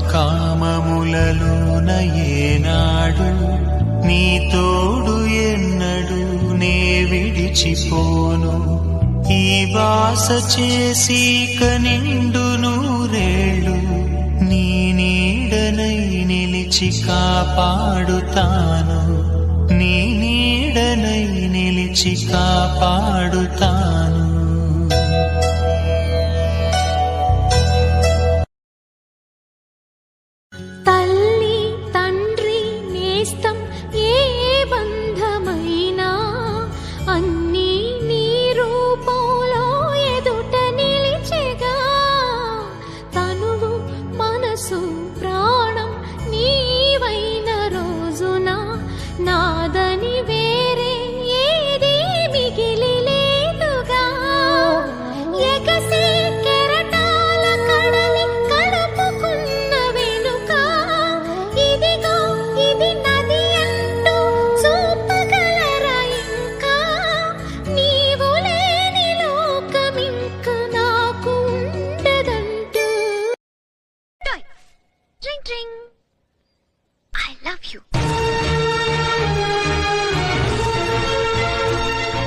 కామములలోనయేనాడు నీ తోడు ఎన్నడు నే విడిచిపోను. ఈ వాస చేసి కనిండు నూరేళ్ళు. నీ నీడనై నిలిచి కాపాడుతాను. నీ నీడనై నిలిచి కాపాడుతాను. ట్రింగ్ ట్రింగ్ I love you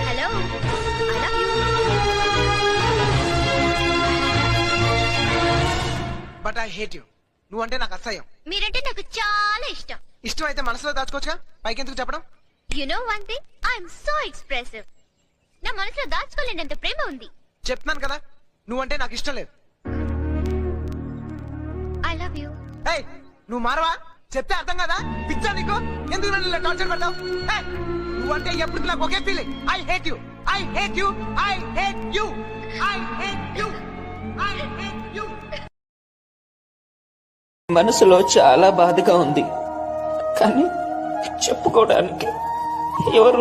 hello I love you but I hate you నువ్వంటే నాకు అసహ్యం. మీరంటే నాకు చాలా ఇష్టం. ఇష్టం అయితే మనసులో దాచుకోవచ్చుగా? పైకి ఎందుకు చెప్పడం? You know one thing I'm so expressive నా మనసులో దాచుకోలేనంత ప్రేమ ఉంది. చెప్తున్నాను కదా. నువ్వంటే నాకు ఇష్టం లేదు. ఏయ్ నువ్వు మారవా? చెప్తే అర్థం కదా? పిచ్చా నీకు? ఎందుకు నన్ను ఇలా టార్చర్ పెట్టావు ఏయ్, నువ్వంటే ఎప్పుడు నాకు ఒకే feeling I hate you I hate you I hate you I hate you I hate you మనసులో చాలా బాధగా ఉంది. కానీ చెప్పుకోవడానికి ఎవరు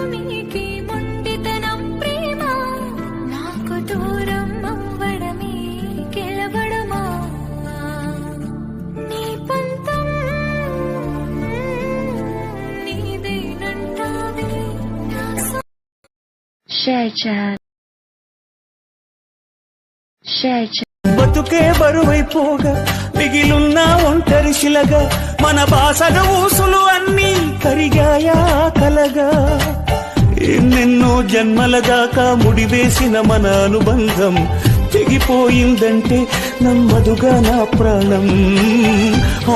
నీకి మొండితనం ప్రేమ. నాకు దూరం అవ్వడమే గెలవడమా నీ పంతం నీదేనంటావే. బతుకే బరువైపోగా మిగిలున్న తెరిసిలగా మన బాసగ ఊసులు అన్నీ కరిగాయా కలగా. ఎన్నెన్నో జన్మల దాకా ముడివేసిన మన అనుబంధం తెగిపోయిందంటే నమ్మదుగా నా ప్రాణం.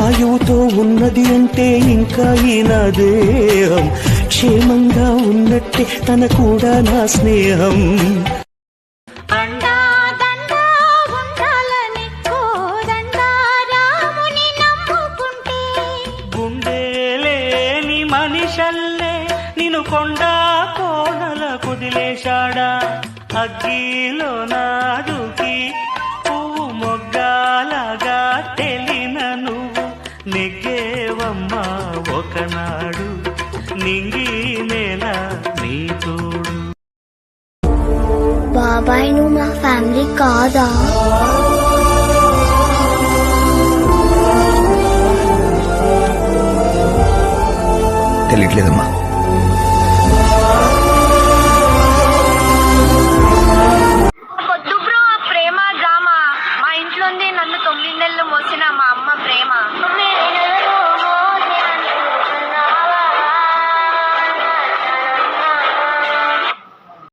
ఆయువుతో ఉన్నది అంటే ఇంకా ఈ నా దేహం. క్షేమంగా ఉన్నట్టే తన కూడా నా స్నేహం. మనిషల్లే నిను కొండా కోనల కుదిలేశాడా? అగ్గిలో నాదుకి పువ్వు మొగ్గాలగా తెలిన నువ్వు నెగ్గేవమ్మా ఒకనాడు నింగి నేల నీ తోడు బాబాయ్ నువ్వు మా ఫ్యామిలీ కాదా? తెలియట్లేదమ్మా.